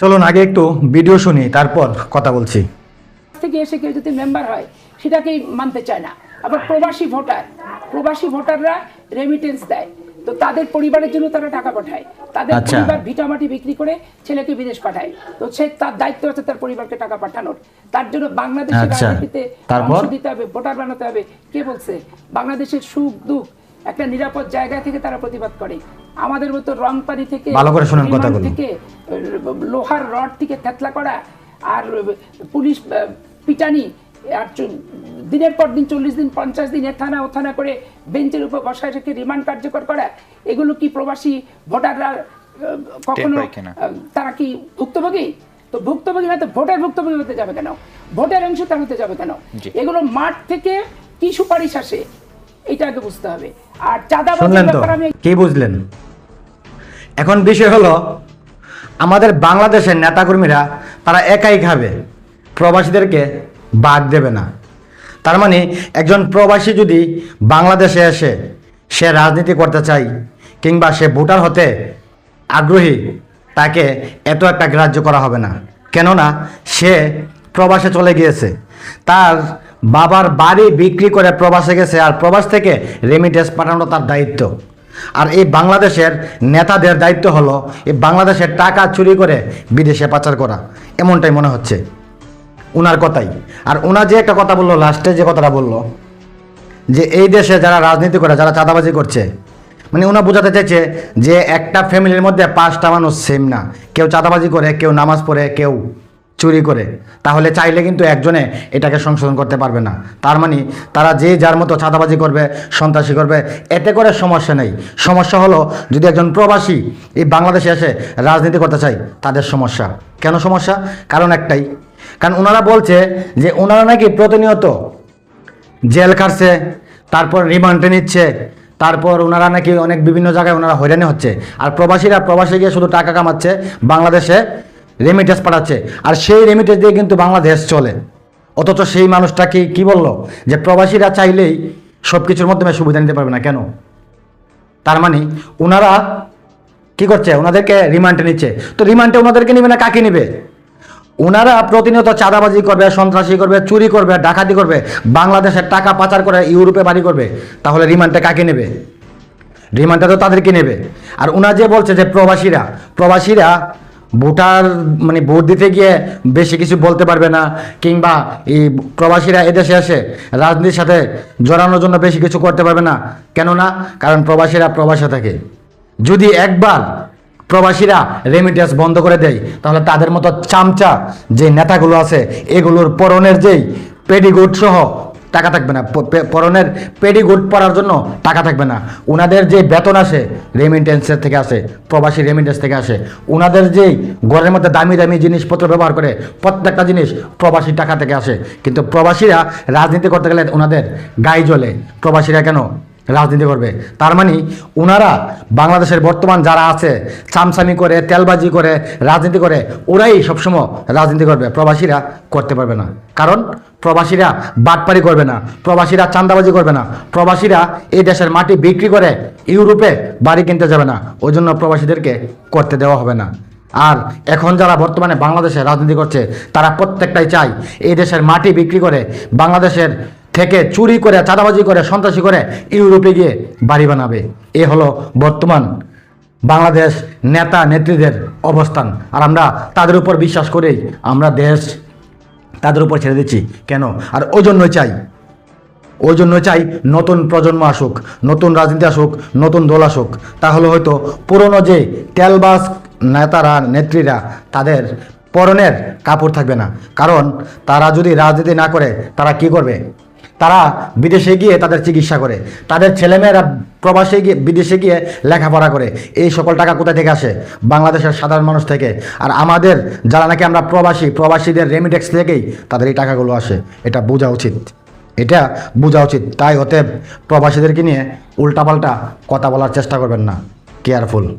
চলুন আগে একটু ভিডিও শুনি তারপর কথা বলছি। থেকে এসে কেউ যদি মেম্বার হয় সেটাকেই মানতে চায় না। আবার প্রবাসী ভোটার প্রবাসী ভোটাররা রেমিটেন্স দেয়। তো তাদের পরিবারের জন্য তারা টাকা পাঠায়। তাদের আচ্ছা। পরিবার ভিটামাটি বিক্রি করে ছেলেকে বিদেশ পাঠায়। তো সে তার দায়িত্ব আছে তার পরিবারকে টাকা পাঠানোর। তার জন্য বাংলাদেশের আচ্ছা। রাজনীতিতে দিতে হবে ভোটার বানাতে হবে। কে বলছে? বাংলাদেশের সুখ দুঃখ। একটা নিরাপদ জায়গা থেকে তারা প্রতিবাদ করে। আমাদের মতো রং পানি থেকে ভালো করে শোনেন কথাগুলো। থেকে লোহার রড থেকে থেতলা করা আর পুলিশ পিটানি আর দিনের পর দিন চল্লিশ দিন পঞ্চাশ দিন থানা ও থানা করে বেঞ্চের উপর বসায় রেখে রিমান্ড কার্যকর করা এগুলো কি প্রবাসী ভোটাররা কখনো? তারা কি ভুক্তভোগী? তো ভুক্তভোগী হয়তো ভোটার ভুক্তভোগী হতে যাবে কেন? ভোটের অংশ তার হতে যাবে কেন? এগুলো মাঠ থেকে কি সুপারিশ আসে? এটা আগে বুঝতে হবে। আর শুনলেন চাঁদাবাজির তো ব্যাপারে আমি কি বুঝলেন? এখন বিষয় হলো আমাদের বাংলাদেশের নেতাকর্মীরা তারা একাই খাবে প্রবাসীদেরকে বাদ দেবে না। তার মানে একজন প্রবাসী যদি বাংলাদেশে এসে সে রাজনীতি করতে চায় কিংবা সে ভোটার হতে আগ্রহী তাকে এত একটা গ্রাহ্য করা হবে না। কেননা সে প্রবাসে চলে গিয়েছে। তার বাবার বাড়ি বিক্রি করে প্রবাসে গেছে আর প্রবাস থেকে রেমিটেন্স পাঠানো তার দায়িত্ব। আর এই বাংলাদেশের নেতাদের দায়িত্ব হলো এই বাংলাদেশের টাকা চুরি করে বিদেশে পাচার করা। এমনটাই মনে হচ্ছে। উনার কথাই। আর ওনার যে একটা কথা বলল, লাস্টে যে কথাটা বলল, যে এই দেশে যারা রাজনীতি করে, যারা চাঁদাবাজি করছে মানে ওনা বোঝাতে চাইছে যে একটা ফ্যামিলির মধ্যে পাঁচটা মানুষ সেম না। কেউ চাঁদাবাজি করে, কেউ নামাজ পড়ে, কেউ চুরি করে। তাহলে চাইলে কিন্তু একজনে এটাকে সংশোধন করতে পারবে না। তার মানে তারা যে যার মতো চাঁদাবাজি করবে, সন্ত্রাসী করবে, এতে করে সমস্যা নেই। সমস্যা হলো যদি একজন প্রবাসী এই বাংলাদেশে এসে রাজনীতি করতে চায়, তাদের সমস্যা। কেন সমস্যা? কারণ একটাই। কারণ ওনারা বলছে যে ওনারা নাকি প্রতিনিয়ত জেল খাটছে, তারপর রিমান্ডে নিচ্ছে, তারপর ওনারা নাকি অনেক বিভিন্ন জায়গায় ওনারা হয়রানি হচ্ছে। আর প্রবাসীরা প্রবাসে গিয়ে শুধু টাকা কামাচ্ছে, বাংলাদেশে রেমিটেন্স পাঠাচ্ছে। আর সেই রেমিটেন্স দিয়ে কিন্তু বাংলাদেশ চলে। অথচ সেই মানুষটাকে কি বলল? যে প্রবাসীরা চাইলেই সব কিছুর মাধ্যমে সুবিধা নিতে পারবে না। কেন? তার মানে ওনারা কি করছে? ওনাদেরকে রিমান্ডে নিচ্ছে। তো রিমান্ডে ওনাদেরকে নেবে না কাকে নেবে? ওনারা প্রতিনিয়ত চাঁদাবাজি করবে, সন্ত্রাসী করবে, চুরি করবে, ডাকাতি করবে, বাংলাদেশের টাকা পাচার করে ইউরোপে বাড়ি করবে। তাহলে রিমান্ডটা কাকে নেবে? রিমান্ডটা তো তাদেরকে নেবে। আর ওনা যে বলছে যে প্রবাসীরা প্রবাসীরা ভোটার মানে ভোট দিতে গিয়ে বেশি কিছু বলতে পারবে না, কিংবা এই প্রবাসীরা এদেশে এসে রাজনীতির সাথে জড়ানোর জন্য বেশি কিছু করতে পারবে না। কেননা, কারণ প্রবাসীরা প্রবাসে থাকে। যদি একবার প্রবাসীরা রেমিটেন্স বন্ধ করে দেয়, তাহলে তাদের মতো চামচা যে নেতাগুলো আছে, এগুলোর পরনের যেই পেডিগুড সহ টাকা থাকবে না। পরনের পেডিগুড পরার জন্য টাকা থাকবে না। ওনাদের যে বেতন আসে রেমিটেন্সের থেকে আসে, প্রবাসী রেমিটেন্স থেকে আসে ওনাদের যেই ঘরের মধ্যে দামি দামি জিনিসপত্র ব্যবহার করে, প্রত্যেকটা জিনিস প্রবাসী টাকা থেকে আসে। কিন্তু প্রবাসীরা রাজনীতি করতে গেলে ওনাদের গায়ে জ্বলে। প্রবাসীরা কেন রাজনীতি করবে? তার মানে ওনারা বাংলাদেশের বর্তমান যারা আছে, চামচামি করে, তেলবাজি করে, রাজনীতি করে, ওরাই সবসময় রাজনীতি করবে। প্রবাসীরা করতে পারবে না। কারণ প্রবাসীরা বাটপারি করবে না, প্রবাসীরা চান্দাবাজি করবে না, প্রবাসীরা এই দেশের মাটি বিক্রি করে ইউরোপে বাড়ি কিনতে যাবে না ওই জন্য প্রবাসীদেরকে করতে দেওয়া হবে না। আর এখন যারা বর্তমানে বাংলাদেশে রাজনীতি করছে, তারা প্রত্যেকটাই চায় এই দেশের মাটি বিক্রি করে, বাংলাদেশের থেকে চুরি করে, চাঁদাবাজি করে, সন্ত্রাসী করে ইউরোপে গিয়ে বাড়ি বানাবে। এ হলো বর্তমান বাংলাদেশ নেতা নেত্রীদের অবস্থান। আর আমরা তাদের উপর বিশ্বাস করেই আমরা দেশ তাদের উপর ছেড়ে দিচ্ছি। কেন? আর ওই জন্য চাই। ওই জন্য চাই নতুন প্রজন্ম আসুক, নতুন রাজনীতি আসুক, নতুন দল আসুক। তাহলে হয়তো পুরনো যে তেলবাস নেতারা, নেত্রীরা, তাদের পরনের কাপড় থাকবে না। কারণ তারা যদি রাজনীতি না করে, তারা কি করবে? তারা বিদেশে গিয়ে তাদের চিকিৎসা করে। তাদের ছেলেমেয়েরা প্রবাসে গিয়ে, বিদেশে গিয়ে লেখাপড়া করে। এই সকল টাকা কোথা থেকে আসে? বাংলাদেশের সাধারণ মানুষ থেকে। আর আমাদের যারা নাকি আমরা প্রবাসী, প্রবাসীদের রেমিটেক্স থেকেই তাদের এই টাকাগুলো আসে। এটা বোঝা উচিত। এটা বোঝা উচিত। তাই অতএব প্রবাসীদেরকে নিয়ে উল্টাপাল্টা কথা বলার চেষ্টা করবেন না। কেয়ারফুল।